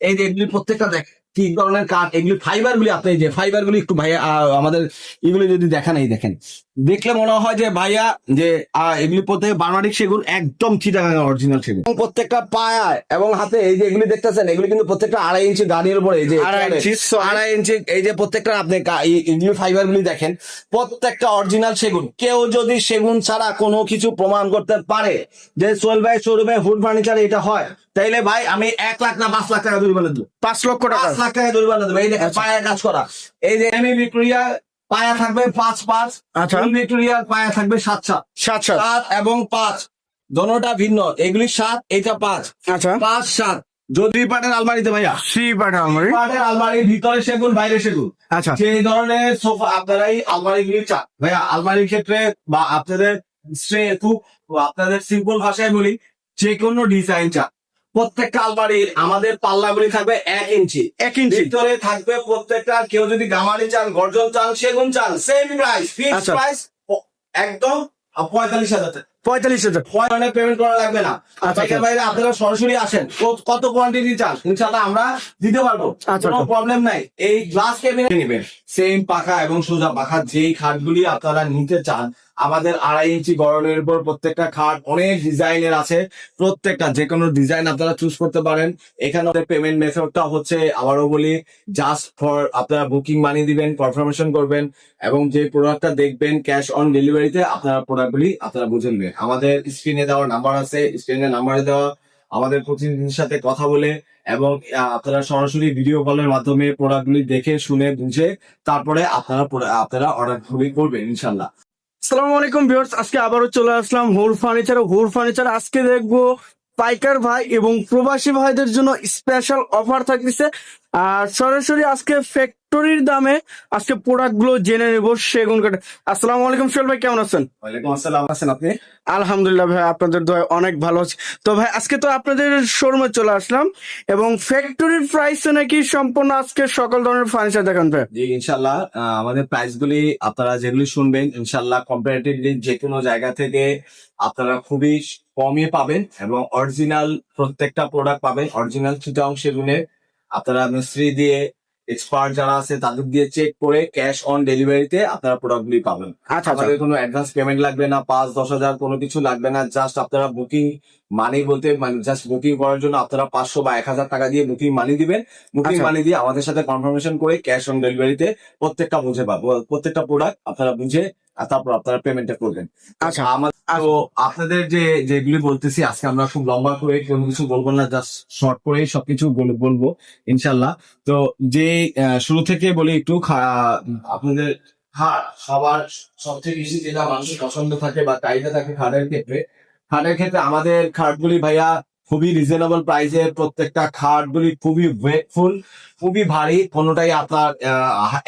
এই এগুলি প্রত্যেকটা দেখ। কি ধরনের কাঠ এগুলি ফাইবার গুলি আপনি যে ফাইবার গুলি একটু ভাইয়া আমাদের এগুলি যদি দেখান এই দেখেন। দেখলে মনে হয় যে ভাইয়া যে এগুলি প্রত্যেক বার্মাটিক সেগুন একদম চিটাগাং অরিজিনাল সেগুন। প্রত্যেকটা পায়া এবং হাতে এই যে এগুলি দেখতেছেন এগুলি কিন্তু প্রত্যেকটা আড়াই ইঞ্চি গাড়ির উপরে এই যে আড়াই ইঞ্চি, এই যে প্রত্যেকটা আপনি এগুলি ফাইবার গুলি দেখেন প্রত্যেকটা অরিজিনাল সেগুন। কেউ যদি সেগুন ছাড়া কোনো কিছু প্রমাণ করতে পারে যে সোহেল ভাই শোরুমে ফুড ফার্নিচার এটা হয় তাইলে ভাই আমি এক লাখ না পাঁচ লাখ টাকা জরিমানা দেবো। পাঁচ লক্ষ টাকা। লাখ টাকা জরিমানা দেবো এই দেখেন পায়া কাজ করা। এই যে এমি ভিক্টোরিয়া পায়া থাকবে পাঁচ পাঁচ আচ্ছা। ভিক্টোরিয়ার পায়া থাকবে সাত সাত। সাত সাত। এবং পাঁচ। দোনোটা ভিন্ন। এগুলি সাত এটা পাঁচ। আচ্ছা। পাঁচ সাত। যদি পাটের আলমারিতে ভাইয়া। সি পাঠা আমার পাটের আলমারির ভিতরে সেগুন বাইরে সেগুন। আচ্ছা। সেই ধরনের সোফা আপনারাই আলমারি গুলি চান ভাইয়া আলমারির ক্ষেত্রে বা আপনাদের খুব আপনাদের সিম্পল ভাষায় বলি যে কোনো ডিজাইন চান প্রত্যেকটা আলমারির আমাদের পাল্লাগুলি থাকবে এক ইঞ্চি। এক ইঞ্চি। ভিতরে থাকবে প্রত্যেকটা কেউ যদি গামারি চান গর্জন চান সেগুন চান সেম প্রাইস ফিক্স। প্রাইস একদম পঁয়তাল্লিশ হাজার পঁয়তাল্লিশ হাজার। পয়েন্টে পেমেন্ট করা লাগবে না। আচ্ছা, আচ্ছা। বাইরে আপনারা সরাসরি আসেন। কত- কোয়ান্টিটি চান ইনশাল্লাহ আমরা দিতে পারব। আচ্ছা, কোনো আচ্ছা। প্রবলেম নাই। এই গ্লাস কেবিনেট নেবেন। সেম পাখা এবং সোজা পাখা যেই খাটগুলি আপনারা নিতে চান আমাদের আড়াই ইঞ্চি গড়নের উপর প্রত্যেকটা খাট অনেক ডিজাইনের আছে। প্রত্যেকটা যে কোনো ডিজাইন আপনারা চুজ করতে পারেন। এখানে পেমেন্ট মেথডটা হচ্ছে, আবারও বলি জাস্ট ফর আপনারা বুকিং মানি দিবেন কনফার্মেশন করবেন এবং যে প্রোডাক্টটা দেখবেন ক্যাশ অন ডেলিভারিতে আপনারা প্রোডাক্টগুলি আপনারা বুঝে নেবেন। আমাদের স্ক্রিনে দেওয়া নাম্বার আছে স্ক্রিনে নাম্বারে দেওয়া, আমাদের প্রতিনিধির সাথে কথা বলে এবং আপনারা সরাসরি ভিডিও কলের মাধ্যমে প্রোডাক্টগুলি দেখে, শুনে, বুঝে, তারপরে আপনারা আপনারা অর্ডারগুলি করবেন ইনশাল্লাহ আসসালামু আলাইকুম ভিউয়ার্স, আজকে আবারও চলে আসলাম হোর ফার্নিচার। হোর ফার্নিচার আজকে দেখব পাইকার ভাই এবং প্রবাসী ভাইদের জন্য স্পেশাল অফার থাকতেছে। আর সরাসরি আজকে ফ্যাক্টরির দামে আজকে প্রোডাক্টগুলো জেনে নেব সেগুন কাঠে আসসালামু আলাইকুম সোহেল ভাই কেমন আছেন? ওয়ালাইকুম আসসালাম। আছেন আপনি? আলহামদুলিল্লাহ ভাই আপনাদের দয় অনেক ভালো আছে। তো ভাই আজকে তো আপনাদের শোরুমে চলে আসলাম এবং ফ্যাক্টরির প্রাইসে নাকি সম্পূর্ণ আজকে সকল ধরনের ফার্নিচার দেখান ভাই। জি ইনশাল্লাহ আমাদের প্রাইস গুলি আপনারা যেগুলি শুনবেন ইনশাল্লাহ কম্পারেটিভলি যে কোনো জায়গা থেকে আপনারা খুবই কমে পাবেন এবং অরিজিনাল প্রত্যেকটা প্রোডাক্ট পাবেন। অরিজিনাল চিটাং সেগুনের আপনারা মিস্ত্রি দিয়ে এক্সপার্ট যারা আছে তাদের দিয়ে চেক করে ক্যাশ অন ডেলিভারিতে আপনারা প্রোডাক্টগুলি পাবেন। আচ্ছা আচ্ছা। কোনো অ্যাডভান্স পেমেন্ট লাগবে না পাঁচ দশ হাজার কোনো কিছু লাগবে না জাস্ট আপনারা বুকিং মানি বলতে মানে জাস্ট বুকিং করার জন্য আপনারা পাঁচশো বা এক হাজার টাকা দিয়ে বুকিং মানি দিবেন। বুকিং আচ্ছা। মানি দিয়ে আমাদের সাথে কনফার্মেশন করে ক্যাশ অন ডেলিভারিতে প্রত্যেকটা বুঝে পাবো প্রত্যেকটা প্রোডাক্ট আপনারা বুঝে তারপর আপনারা পেমেন্টটা করবেন। আচ্ছা। আমার তো আপনাদের যে যেগুলি বলতেছি আজকে আমরা খুব লম্বা করে কোনো কিছু বলব না জাস্ট শর্ট করে সবকিছু বলব ইনশাল্লাহ তো যে শুরু থেকে বলি একটু খা- আপনাদের খাট সবার সব থেকে বেশি যেটা মানুষের পছন্দ থাকে বা চাহিদা থাকে খাটের ক্ষেত্রে খাটের ক্ষেত্রে আমাদের খাটগুলি ভাইয়া খুবই রিজনেবল প্রাইসে প্রত্যেকটা খাটগুলি খুবই ওয়েটফুল খুবই ভারী। কোনোটাই আপনার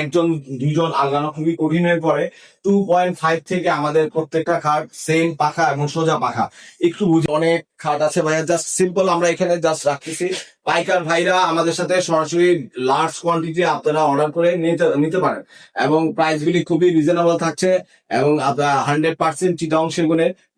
একজন দুজন আলগানো খুবই কঠিন হয়ে পড়ে। টু পয়েন্ট ফাইভ থেকে আমাদের প্রত্যেকটা খাট সেম পাখা এবং সোজা পাখা। একটু বুঝে অনেক খাট আছে ভাইয়া জাস্ট সিম্পল আমরা এখানে জাস্ট রাখতেছি। পাইকার ভাইরা আমাদের সাথে সরাসরি লার্জ কোয়ান্টিটি আপনারা অর্ডার করে নিতে নিতে পারেন। এবং প্রাইস গুলি খুবই রিজনেবল থাকছে এবং আপনার হান্ড্রেড পার্সেন্ট চিটাং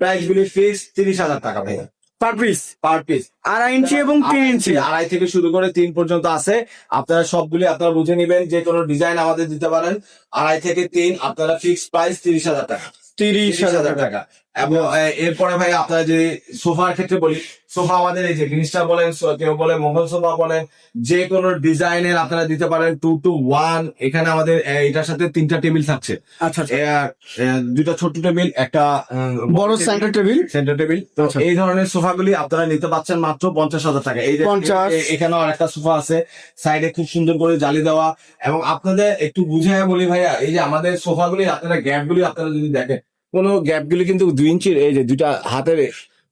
প্রাইস গুলি ফিক্স তিরিশ হাজার টাকা ভাইয়া। পার পিস পার পিস আড়াই ইঞ্চি এবং তিন ইঞ্চি। আড়াই থেকে শুরু করে তিন পর্যন্ত আছে। আপনারা সবগুলি আপনারা বুঝে নেবেন যে কোনো ডিজাইন আমাদের দিতে পারেন। আড়াই থেকে তিন আপনারা ফিক্স প্রাইস তিরিশ হাজার টাকা। তিরিশ তিরিশ হাজার টাকা। এবং এরপরে ভাই আপনারা যদি সোফার ক্ষেত্রে বলি সোফা আমাদের এই যে জিনিসটা বলেন কেউ বলে মোগল সোফা বলেন যে কোনো ডিজাইনের আপনারা দিতে পারেন টু টু ওয়ান এখানে আমাদের এটার সাথে তিনটা টেবিল থাকছে। আচ্ছা দুটা ছোট্ট টেবিল একটা বড় সেন্টার টেবিল সেন্টার টেবিল তো আচ্ছা। এই ধরনের সোফাগুলি আপনারা নিতে পাচ্ছেন মাত্র পঞ্চাশ হাজার টাকা। এই যে 50 এ- এখানেও আরেকটা সোফা আছে সাইডে খুব সুন্দর করে জালি দেওয়া। এবং আপনাদের একটু বুঝে বলি ভাইয়া এই যে আমাদের সোফাগুলি আপনারা গ্যাপ গুলি আপনারা যদি দেখেন কোন গ্যাপ গুলি কিন্তু দুই ইঞ্চির এই যে দুইটা হাতের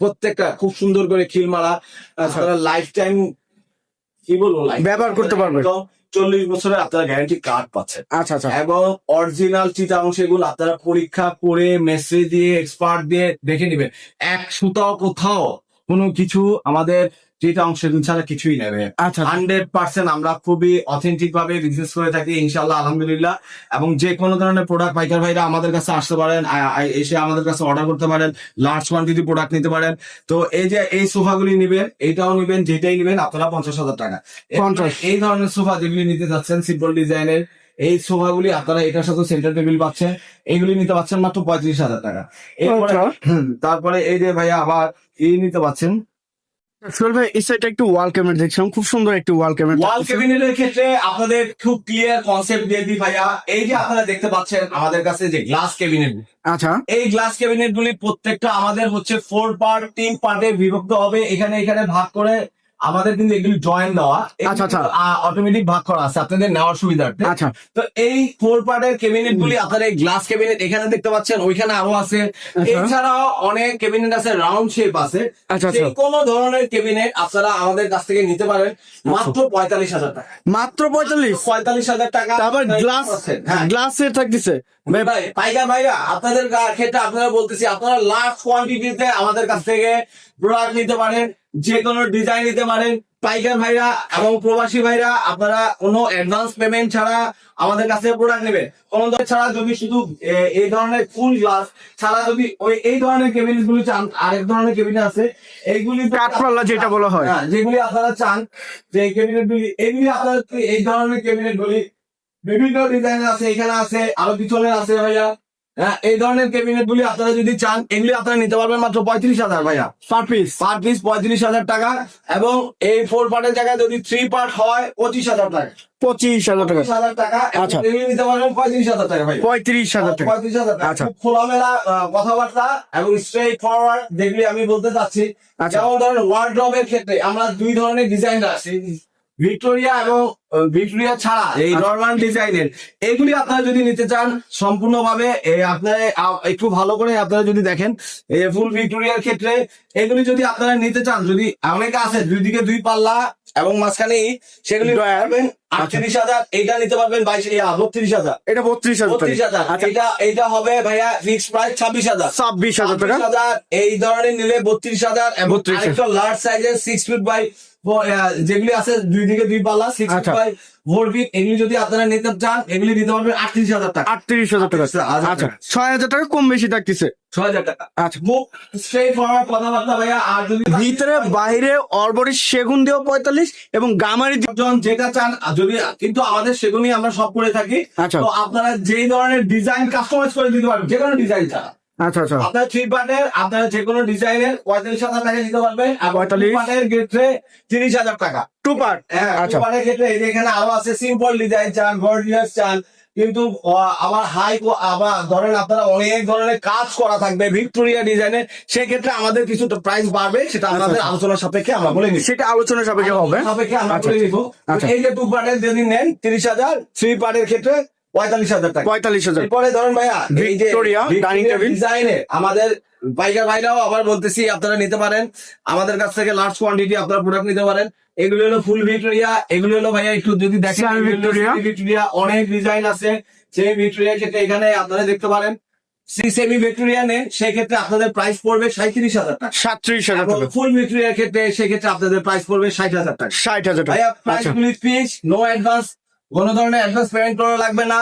প্রত্যেকটা খুব সুন্দর করে খিল মারা আপনারা লাইফ টাইম কি বলব ব্যবহার করতে পারবেন। একদম চল্লিশ বছরে আপনারা গ্যারান্টি কার্ড পাচ্ছেন। আচ্ছা আচ্ছা। এবং অরিজিনাল চিটাং সেগুলো আপনারা পরীক্ষা করে মেসেজ দিয়ে এক্সপার্ট দিয়ে দেখে নেবেন। এক সুতাও কোথাও কোনো কিছু আমাদের যেটা অংশ ছাড়া কিছুই নেবে। আচ্ছা। হান্ড্রেড পার্সেন্ট আমরা খুবই অথেন্টিক ভাবে বিজনেস করে থাকি ইনশাল্লাহ আলহামদুলিল্লাহ। এবং যে কোনো ধরনের প্রোডাক্ট পাইকার ভাইরা আমাদের কাছে আসতে পারেন এসে আমাদের কাছে অর্ডার করতে পারেন লার্জ কোয়ান্টিটি প্রোডাক্ট নিতে পারেন। তো এই যে এই সোফাগুলি নিবেন এইটাও নিবেন যেটাই নিবেন আপনারা পঞ্চাশ হাজার টাকা। এই ধরনের সোফা যেগুলি নিতে যাচ্ছেন সিম্পল ডিজাইনের এই সোফাগুলি আপনারা এটার সাথে সেন্টার টেবিল পাচ্ছেন এইগুলি নিতে পাচ্ছেন মাত্র পঁয়ত্রিশ হাজার টাকা। আচ্ছা। তারপরে এই যে ভাইয়া আবার এই নিতে পাচ্ছেন সোহেল ভাই এই সাইডটা একটু ওয়াল ক্যামেরা দেখছিলাম খুব সুন্দর একটি ওয়াল ক্যামেরা ওয়াল ক্যাবিনেটের ক্ষেত্রে আপনাদের খুব ক্লিয়ার কনসেপ্ট দিয়ে দিই ভাইয়া। এই যে আপনারা দেখতে পাচ্ছেন আমাদের কাছে যে গ্লাস ক্যাবিনেট আচ্ছা। এই গ্লাস ক্যাবিনেট গুলি প্রত্যেকটা আমাদের হচ্ছে ফোর পার্ট তিন পার্টে বিভক্ত হবে। এখানে এখানে ভাগ করে আমাদের কিন্তু এগুলি জয়েন দেওয়া আচ্ছা, আচ্ছা। অটোমেটিক ভাগ করা আছে আপনাদের নেওয়ার সুবিধার্থে। আচ্ছা। তো এই ফোর পার্টের ক্যাবিনেট গুলি আপনার এই গ্লাস ক্যাবিনেট এখানে দেখতে পাচ্ছেন ওইখানে আরও আছে। এছাড়াও অনেক ক্যাবিনেট আছে রাউন্ড শেপ আছে। আচ্ছা যে আচ্ছা। কোনো ধরনের ক্যাবিনেট আপনারা আমাদের কাছ থেকে নিতে পারেন মাত্র পঁয়তাল্লিশ হাজার টাকা। মাত্র পঁয়তাল্লিশ? পঁয়তাল্লিশ হাজার টাকা। তারপর গ্লাস হ্যাঁ। গ্লাসের থাকতেছে। ভাই, ভাই পাইকার ভাইরা আপনাদের ক্ষেত্রে আপনারা বলতেছি আপনারা লার্জ কোয়ান্টিটিতে আমাদের কাছ থেকে প্রোডাক্ট নিতে পারেন। যে কোনো ডিজাইন নিতে পারেন। পাইকার ভাইরা এবং প্রবাসী ভাইরা আপনারা কোনো অ্যাডভান্স পেমেন্ট ছাড়া আমাদের কাছে প্রোডাক্ট নেবেন। কোনো ছাড়া যদি শুধু এই ধরনের ফুল গ্লাস ছাড়া যদি ওই এই ধরনের কেবিনেট গুলি চান আরেক ধরনের কেবিনেট আছে এইগুলি কাঠপাল্লা যেটা বলা হয়। হ্যাঁ যেগুলি আপনারা চান যে ক্যাবিনেট গুলি এইগুলি আপনারা এই ধরনের ক্যাবিনেট গুলি বিভিন্ন ডিজাইন আছে এখানে আছে আরও পিছনে আছে ভাইয়া। হ্যাঁ এই ধরনের ক্যাবিনেট গুলি আপনারা যদি চান এগুলি আপনারা নিতে পারবেন মাত্র পঁয়ত্রিশ হাজার ভাইয়া। পার পিস পার পিস পঁয়ত্রিশ হাজার টাকা এবং এই ফোর পার্টের জায়গায় যদি থ্রি পার্ট হয় পঁচিশ হাজার টাকা। পঁচিশ হাজার টাকা। হাজার টাকা আচ্ছা। নিতে পারবেন পঁয়ত্রিশ হাজার টাকা ভাই পঁয়ত্রিশ হাজার টাকা। পঁয়ত্রিশ হাজার টাকা। আচ্ছা। খোলামেলা কথাবার্তা এবং স্ট্রেট ফরওয়ার্ড যেগুলি আমি বলতে চাচ্ছি। আচ্ছা। যেমন ধরেন ওয়ার্ড্রবের ক্ষেত্রে আমরা দুই ধরনের ডিজাইন আছে। ভিক্টোরিয়া এবং ভিক্টোরিয়া ছাড়া এই আচ্ছা। নর্মাল ডিজাইনের এগুলি আপনারা যদি নিতে চান সম্পূর্ণভাবে আপনারা একটু ভালো করে আপনারা যদি দেখেন ফুল ভিক্টোরিয়ার ক্ষেত্রে এগুলি যদি আপনারা নিতে চান যদি অনেকে আছে দুই দিকে দুই পাল্লা এবং মাঝখানে সেগুলি পারবেন আটত্রিশ হাজার এইটা নিতে পারবেন বাইশ বত্রিশ হাজার। এটা বত্রিশ হাজার বত্রিশ হাজার। আচ্ছা। এটা হবে ভাইয়া ফিক্স প্রাইস ছাব্বিশ হাজার। ছাব্বিশ হাজার ছাব্বিশ হাজার এই ধরনের নিলে বত্রিশ হাজার এবং 32,000 আরেকটা লার্জ সাইজের সিক্স ফিট বাই যেগুলি আছে দুই দিকে দুই পাল্লা সিক্স এগুলি যদি আপনারা নিতে চান এগুলি নিতে পারবেন আটত্রিশ হাজার টাকা। আটত্রিশ হাজার টাকা। আচ্ছা ছয় হাজার টাকা কম বেশি থাকতেছে। ছয় হাজার টাকা। আচ্ছা। মুখ স্ট্রেট ফরওয়ার্ড কথাবার্তা ভাইয়া আর যদি ভিতরে বাইরে অরবরি সেগুন দিয়েও পঁয়তাল্লিশ এবং গামারি জন যেটা চান যদি কিন্তু আমাদের সেগুলি আমরা সব করে থাকি। আচ্ছা। তো আপনারা যেই ধরনের ডিজাইন কাস্টমাইজ করে দিতে পারবেন যে কোনো ডিজাইন ছাড়া। আচ্ছা আচ্ছা আপনার থ্রি পার্টের আপনারা যে কোনো ডিজাইনের পঁয়তাল্লিশ হাজার টাকা দিতে পারবেন আর পঁয়তাল্লিশ পার্টের ক্ষেত্রে তিরিশ হাজার টাকা টু পার্ট হ্যাঁ আচ্ছা। two ক্ষেত্রে এই এখানে আরও আছে সিম্পল ডিজাইন চান গর্জিয়াস চান কিন্তু আবার হাই আবার ধরেন আপনারা অনেক ধরনের কাজ করা থাকবে ভিক্টোরিয়া ডিজাইনের সেক্ষেত্রে আমাদের কিছু প্রাইস বাড়বে সেটা আমাদের আচ্ছা। আলোচনার সাপেক্ষে আমরা বলে নিচ্ছি সেটা আলোচনা সাপেক্ষে হবে সাপেক্ষে আমরা আচ্ছা। বলে নিব আচ্ছা। এই যে টু পার্টের যদি নেন তিরিশ হাজার থ্রি পার্টের ক্ষেত্রে পঁয়তাল্লিশ হাজার টাকা। পঁয়তাল্লিশ হাজার। এরপরে ধরেন ভাইয়া ভিক্টোরিয়া ডাইনিং টেবিল। ডিজাইনে আমাদের পাইকার ভাইরাও আবার বলতেছি আপনারা নিতে পারেন। আমাদের কাছ থেকে লার্জ কোয়ান্টিটি আপনারা প্রোডাক্ট নিতে পারেন। এগুলো হলো ফুল ভিক্টোরিয়া। এগুলো হলো ভাইয়া একটু যদি দেখেন semi ভিক্টোরিয়া। অনেক ডিজাইন আছে। সেই ভিক্টোরিয়া ক্ষেত্রে এখানে আপনারা দেখতে পারেন। সি সেমি ভিক্টোরিয়া নেন সেক্ষেত্রে আপনাদের প্রাইস পড়বে সাঁত্রিশ হাজার টাকা। সাতত্রিশ হাজার টাকা। ফুল ভিক্টোরিয়ার ক্ষেত্রে সেক্ষেত্রে আপনাদের প্রাইস পড়বে ষাট হাজার টাকা। ষাট হাজার টাকা। ভাইয়া প্রাইস গুলি নো অ্যাডভান্স কোন ধরনের অ্যাডভান্স পেমেন্ট করা লাগবে না।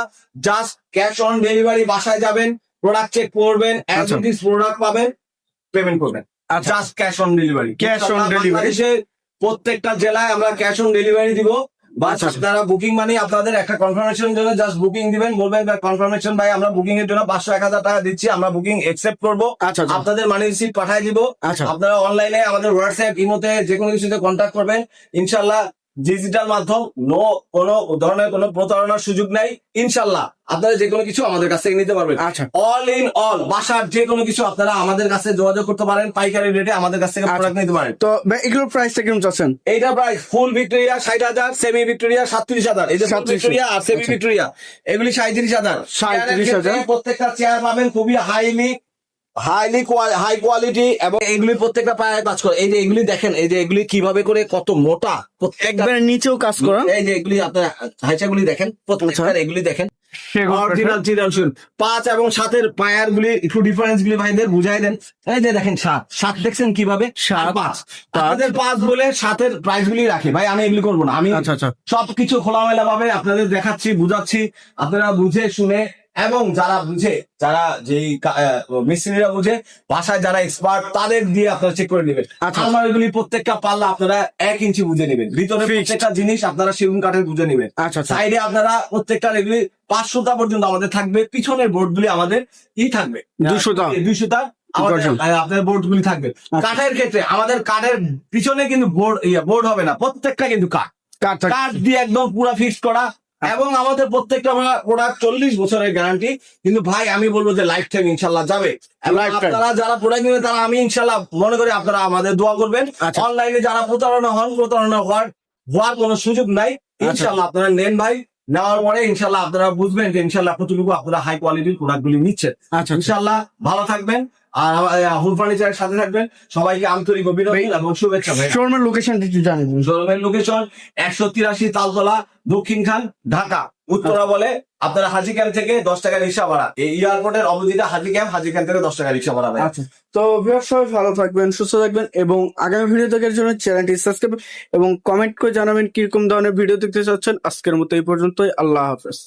জাস্ট ক্যাশ অন ডেলিভারি বাসায় যাবেন প্রোডাক্ট চেক করবেন অ্যাজ আচ্ছা। প্রোডাক্ট পাবেন পেমেন্ট করবেন। Just cash on delivery Cash on delivery। প্রত্যেকটা জেলায় আমরা ক্যাশ অন ডেলিভারি দিব। বাস আচ্ছা, আচ্ছা। আপনারা বুকিং মানে আপনাদের একটা কনফার্মেশন জন্য জাস্ট বুকিং দিবেন বলবেন কনফার্মেশন ভাই আমরা বুকিং এর জন্য পাঁচশো এক হাজার টাকা দিচ্ছি আমরা বুকিং একসেপ্ট করব। আপনাদের মানি রিসিপ্ট পাঠিয়ে দিব। আচ্ছা। আপনারা অনলাইনে আমাদের হোয়াটসঅ্যাপ ইমোতে যে কোনো কিছুতে কন্ট্যাক্ট করবেন। ইনশাল্লাহ ডিজিটাল মাধ্যম নো কোনো ধরনের কোনো প্রতারণার সুযোগ নাই ইনশাল্লাহ। আপনারা যে কোনো কিছু আমাদের কাছ থেকে নিতে পারবেন। আচ্ছা। অল ইন অল বাসার যে কোনো কিছু আপনারা আমাদের কাছে যোগাযোগ করতে পারেন পাইকারি রেটে আমাদের কাছ থেকে আচ্ছা। প্রোডাক্ট নিতে পারেন। তো ভাই, এগুলোর প্রাইসটা কীরকম চাচ্ছেন? এইটা প্রাইস ফুল ভিক্টোরিয়া ষাট হাজার সেমি ভিক্টোরিয়া সাতত্রিশ হাজার। এই যে ফুল 37,000 ভিক্টোরিয়া আর সেমি আচ্ছা। ভিক্টোরিয়া এগুলি সাঁত্রিশ হাজার। 37,000 প্রত্যেকটা চেয়ার পাবেন খুবই হাইলি হাইলি হাই কোয়ালিটি এবং এগুলি প্রত্যেকটা পায়ে কাজ করে। এই যে এগুলি দেখেন এই যে এগুলি কীভাবে করে কত মোটা প্রত্যেকটা একবারে নিচেও কাজ করা। এই যে এগুলি আপনার হাইচাগুলি দেখেন প্রত্যেকটা এগুলি দেখেন। অরিজিনাল চিরাল শুন পাঁচ এবং সাতের পায়ার গুলি একটু ডিফারেন্স গুলি ভাইদের বুঝাই দেন। এই যে দেখেন সাত। সাত দেখছেন কীভাবে? সাত, পাঁচ। পাঁচ। আপনাদের পাঁচ বলে সাতের প্রাইস গুলি রাখে। ভাই আমি এগুলি করব না। আমি আচ্ছা আচ্ছা। সবকিছু খোলামেলা ভাবে আপনাদের দেখাচ্ছি বুঝাচ্ছি। আপনারা বুঝে শুনে এবং যারা বুঝে যারা যেই মিস্ত্রিরা বুঝে বাসায় যারা এক্সপার্ট তাদের দিয়ে আপনারা চেক করে নেবেন। আচ্ছা। আলমারিগুলি প্রত্যেকটা পাল্লা আপনারা এক ইঞ্চি বুঝে নেবেন। ভিতরে প্রত্যেকটা জিনিস আপনারা সেগুন কাঠের বুঝে নেবেন। আচ্ছা আচ্ছা। সাইডে আপনারা প্রত্যেকটা এগুলি পাঁচশোটা পর্যন্ত আমাদের থাকবে। পিছনের বোর্ড গুলি আমাদের ই থাকবে। দুশোটা। আমাদের আপনার বোর্ড গুলি থাকবে। আচ্ছা। কাঠের ক্ষেত্রে আমাদের কাঠের পিছনে কিন্তু বোর্ড বোর্ড হবে না। প্রত্যেকটা কিন্তু কাঠ কাঠ দিয়ে একদম পুরো ফিক্স করা। এবং আমাদের প্রত্যেকটা প্রোডাক্ট চল্লিশ বছরের গ্যারান্টি কিন্তু ভাই আমি বলব যে লাইফ টাইম ইনশাল্লাহ যাবে। আপনারা যারা প্রোডাক্ট নেবেন তারা আমি ইনশাল্লাহ মনে করি আপনারা আমাদের দোয়া করবেন। আচ্ছা। অনলাইনে যারা প্রতারণা হন প্রতারণা হওয়ার হওয়ার কোনো সুযোগ নাই। আচ্ছা। ইনশাল্লাহ আপনারা নেন ভাই। নেওয়ার পরে ইনশাল্লাহ আপনারা বুঝবেন যে ইনশাল্লাহ কতটুকু আপনারা হাই কোয়ালিটির প্রোডাক্ট গুলি নিচ্ছেন। আচ্ছা আচ্ছা। ইনশাল্লাহ ভালো থাকবেন। আর হুল ফার্নিচারের সাথে থাকবেন। সবাইকে আন্তরিক অভিনন্দন এবং শুভেচ্ছা শোরুমের লোকেশনটা একটু জানিয়ে দিন। শোরুমের লোকেশন একশো তিরাশি তালতলা দক্ষিণ খান ঢাকা। উত্তরা বলে আপনারা হাজি ক্যাম্প থেকে দশ টাকা রিক্সা ভাড়া। এই এয়ারপোর্টের অবধিটা হাজি ক্যাম্প হাজি ক্যাম্প থেকে দশ টাকা রিক্সা ভাড়া আচ্ছা। তো সবাই ভালো থাকবেন সুস্থ থাকবেন এবং আগামী ভিডিও দেখার জন্য চ্যানেলটি সাবস্ক্রাইব এবং কমেন্ট করে জানাবেন কীরকম ধরনের ভিডিও দেখতে চাচ্ছেন। আজকের মতো এই পর্যন্তই। আল্লাহ হাফেজ।